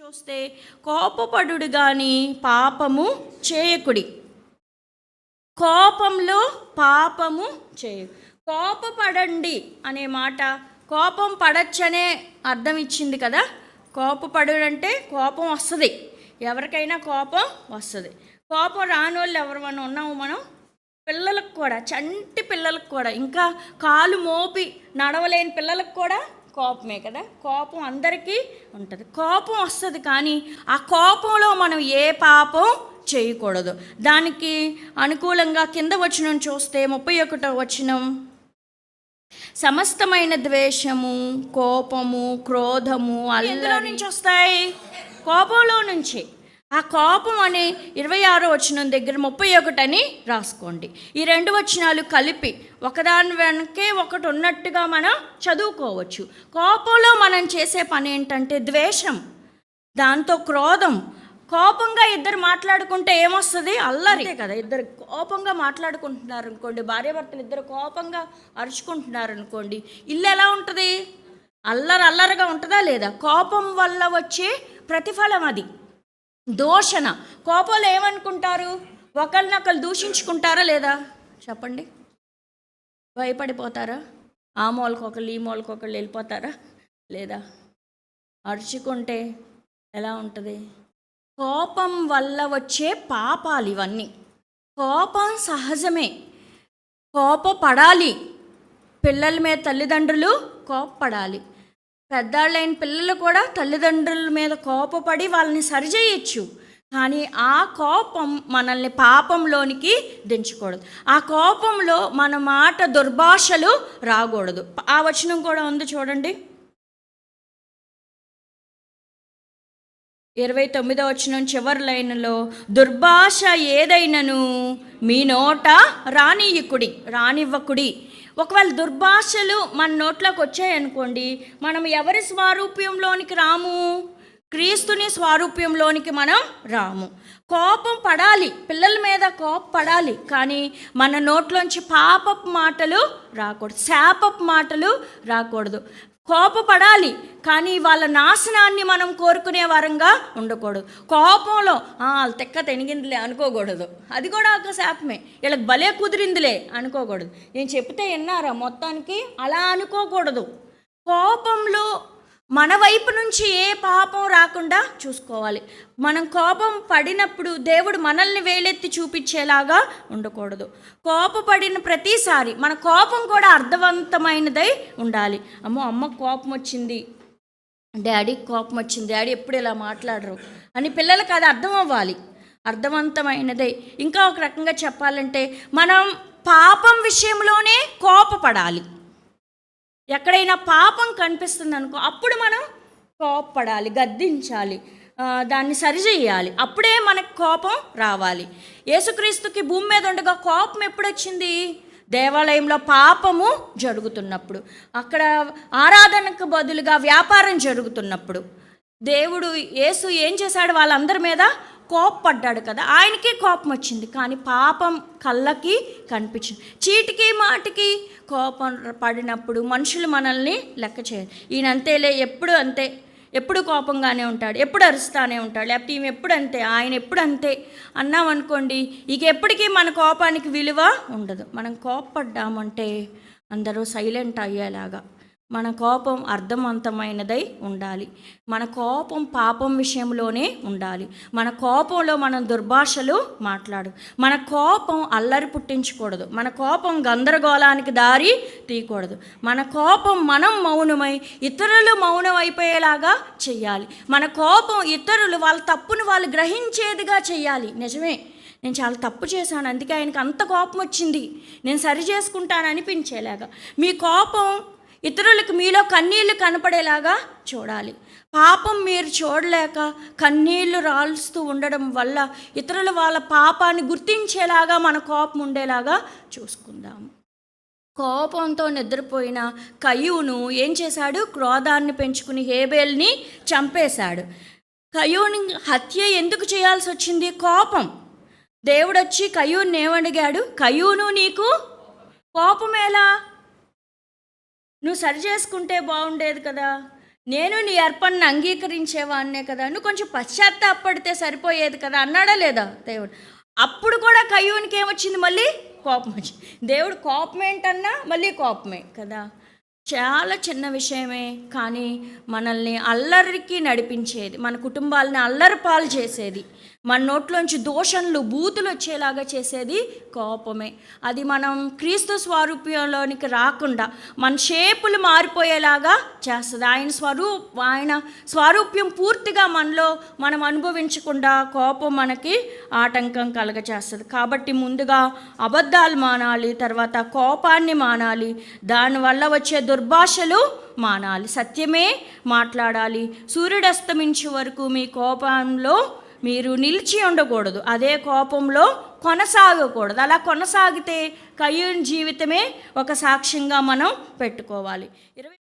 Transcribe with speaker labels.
Speaker 1: చూస్తే కోపపడుడు గాని పాపము చేయకుడి. కోపంలో పాపము చేయ. కోపపడండి అనే మాట కోపం పడచ్చనే అర్థం ఇచ్చింది కదా? కోపపడుడంటే కోపం వస్తుంది. ఎవరికైనా కోపం వస్తుంది. కోపం రాని వాళ్ళు ఎవరు ఉన్నాము మనం? పిల్లలకు కూడా చంటి పిల్లలకు కూడా. ఇంకా కాలు మోపి నడవలేని పిల్లలకు కూడా కోపమే కదా? కోపం అందరికీ ఉంటుంది. కోపం వస్తుంది కానీ ఆ కోపంలో మనం ఏ పాపం చేయకూడదు. దానికి అనుకూలంగా కింద వచనం చూస్తే ముప్పై ఒకటో వచనం. సమస్తమైన ద్వేషము కోపము క్రోధము అందులో నుంచి వస్తాయి? కోపంలో నుంచి. ఆ కోపం అని ఇరవై ఆరో వచనం దగ్గర ముప్పై ఒకటి అని రాసుకోండి. ఈ రెండు వచనాలు కలిపి ఒకదాని వెనకే ఒకటి ఉన్నట్టుగా మనం చదువుకోవచ్చు. కోపంలో మనం చేసే పని ఏంటంటే ద్వేషం దాంతో క్రోధం. కోపంగా ఇద్దరు మాట్లాడుకుంటే ఏమొస్తుంది? అల్లరి. కదా ఇద్దరు కోపంగా మాట్లాడుకుంటున్నారు అనుకోండి భార్యాభర్తలు ఇద్దరు కోపంగా అరుచుకుంటున్నారు అనుకోండి ఇల్లు ఎలా ఉంటుంది? అల్లరి అల్లరిగా ఉంటుందా లేదా? కోపం వల్ల వచ్చే ప్రతిఫలం అది. దోషణ. కోపంలో ఏమనుకుంటారు? ఒకరినొకరు దూషించుకుంటారా లేదా? చెప్పండి. భయపడిపోతారా? ఆ మూలకొకళ్ళు ఈ మూలకొకళ్ళు వెళ్ళిపోతారా లేదా? అరుచుకుంటే ఎలా ఉంటుంది? కోపం వల్ల వచ్చే పాపాలు ఇవన్నీ. కోపం సహజమే. కోపపడాలి. పిల్లల మీద తల్లిదండ్రులు కోపపడాలి. పెద్దాళ్ళైన పిల్లలు కూడా తల్లిదండ్రుల మీద కోపపడి వాళ్ళని సరిచేయచ్చు. కానీ ఆ కోపం మనల్ని పాపంలోనికి దించకూడదు. ఆ కోపంలో మన మాట దుర్భాషలు రాకూడదు. ఆ వచనం కూడా ఉంది చూడండి. ఇరవై తొమ్మిదో వచనం చివరి లైన్లో దుర్భాష ఏదైనను మీ నోట రానియకుడి రానివ్వకుడి ఒకవేళ దుర్భాషలు మన నోట్లోకి వచ్చాయనుకోండి మనం ఎవరి స్వారూప్యంలోనికి రాము? క్రీస్తుని స్వారూప్యంలోనికి మనం రాము. కోపం పడాలి పిల్లల మీద కోపం పడాలి కానీ మన నోట్లోంచి పాపపు మాటలు రాకూడదు శాపపు మాటలు రాకూడదు. కోపపడాలి కానీ వాళ్ళ నాశనాన్ని మనం కోరుకునే వారంగా ఉండకూడదు. కోపంలో "ఆ, వాళ్ళ తెక్క తెనిగిందిలే అనుకోకూడదు. అది కూడా ఒక శాపమే. వీళ్ళకి భలే కుదిరిందిలే అనుకోకూడదు. నేను చెప్తే విన్నారా? మొత్తానికి అలా అనుకోకూడదు. కోపంలో మన వైపు నుంచి ఏ పాపం రాకుండా చూసుకోవాలి. మనం కోపం పడినప్పుడు దేవుడు మనల్ని వేలెత్తి చూపించేలాగా ఉండకూడదు. కోపపడిన ప్రతిసారి మన కోపం కూడా అర్థవంతమైనదై ఉండాలి. అమ్మో అమ్మ కోపం వచ్చింది. డాడీకి కోపం వచ్చింది. డాడీ ఎప్పుడు ఇలా మాట్లాడరు అని పిల్లలకు అది అర్థం అవ్వాలి. అర్థవంతమైనదే. ఇంకా ఒక రకంగా చెప్పాలంటే మనం పాపం విషయంలోనే కోపపడాలి. ఎక్కడైనా పాపం కనిపిస్తుంది అనుకో అప్పుడు మనం కోపపడాలి గద్దించాలి దాన్ని సరిచేయాలి. అప్పుడే మనకు కోపం రావాలి. యేసుక్రీస్తుకి భూమి మీద ఉండగా కోపం ఎప్పుడొచ్చింది? దేవాలయంలో పాపము జరుగుతున్నప్పుడు అక్కడ ఆరాధనకు బదులుగా వ్యాపారం జరుగుతున్నప్పుడు. దేవుడు యేసు ఏం చేశాడు వాళ్ళందరి మీద? కోప్పడ్డాడు కదా ఆయనకే కోపం వచ్చింది. కానీ పాపం కళ్ళకి కనిపించింది. చీటికి మాటికి కోపం పడినప్పుడు మనుషులు మనల్ని లెక్క చేయరు. ఈయన అంతేలే ఎప్పుడు అంతే. ఎప్పుడు కోపంగానే ఉంటాడు ఎప్పుడు అరుస్తానే ఉంటాడు లేకపోతే ఈమె ఎప్పుడు అంతే ఆయన ఎప్పుడు అంతే అన్నామనుకోండి ఇక ఎప్పటికీ మన కోపానికి విలువ ఉండదు. మనం కోపపడ్డామంటే అందరూ సైలెంట్ అయ్యేలాగా మన కోపం అర్థవంతమైనదై ఉండాలి. మన కోపం పాపం విషయంలోనే ఉండాలి. మన కోపంలో మనం దుర్భాషలు మాట్లాడు. మన కోపం అల్లరి పుట్టించకూడదు. మన కోపం గందరగోళానికి దారి తీయకూడదు. మన కోపం మనం మౌనమై ఇతరులు మౌనం అయిపోయేలాగా చెయ్యాలి. మన కోపం ఇతరులు వాళ్ళ తప్పును వాళ్ళు గ్రహించేదిగా చెయ్యాలి. నిజమే. నేను చాలా తప్పు చేశాను. అందుకే ఆయనకి అంత కోపం వచ్చింది. నేను సరి చేసుకుంటాను అనిపించేలాగా మీ కోపం ఇతరులకు మీలో కన్నీళ్ళు కనపడేలాగా చూడాలి. పాపం మీరు చూడలేక కన్నీళ్ళు రాలుస్తూ ఉండడం వల్ల ఇతరులు వాళ్ళ పాపాన్ని గుర్తించేలాగా మన కోపం ఉండేలాగా చూసుకుందాము కోపంతో నిద్రపోయిన కయ్యూను ఏం చేశాడు? క్రోధాన్ని పెంచుకుని హేబేల్ని చంపేశాడు. కయ్యూని హత్య ఎందుకు చేయాల్సి వచ్చింది? కోపం. దేవుడొచ్చి కయ్యూని ఏమడిగాడు? కయ్యూను నీకు కోపం ఎలా? నువ్వు సరి చేసుకుంటే బాగుండేది కదా. నేను నీ అర్పణను అంగీకరించేవాన్నే కదా. నువ్వు కొంచెం పశ్చాత్తాపడితే సరిపోయేది కదా అన్నాడా లేదా దేవుడు? అప్పుడు కూడా కయ్యూనికి ఏమొచ్చింది మళ్ళీ? కోపం వచ్చింది. దేవుడు కోపం ఏంటన్నా మళ్ళీ కోపమే కదా. చాలా చిన్న విషయమే కానీ మనల్ని అల్లరికి నడిపించేది మన కుటుంబాలని అల్లరి పాలు చేసేది మన నోట్లోంచి దోషణలు బూతులు వచ్చేలాగా చేసేది కోపమే. అది మనం క్రీస్తు స్వారూప్యంలోనికి రాకుండా మన షేపులు మారిపోయేలాగా చేస్తుంది. ఆయన స్వరూప్ ఆయన స్వారూప్యం పూర్తిగా మనలో మనం అనుభవించకుండా కోపం మనకి ఆటంకం కలగచేస్తుంది. కాబట్టి ముందుగా అబద్ధాలు మానాలి తర్వాత కోపాన్ని మానాలి దానివల్ల వచ్చే దుర్భాషలు మానాలి. సత్యమే మాట్లాడాలి. సూర్యుడస్తమించి వరకు మీ కోపంలో మీరు నిలిచి ఉండకూడదు. అదే కోపంలో కొనసాగకూడదు. అలా కొనసాగితే కయ్యూని జీవితమే ఒక సాక్ష్యంగా మనం పెట్టుకోవాలి. ఇరవై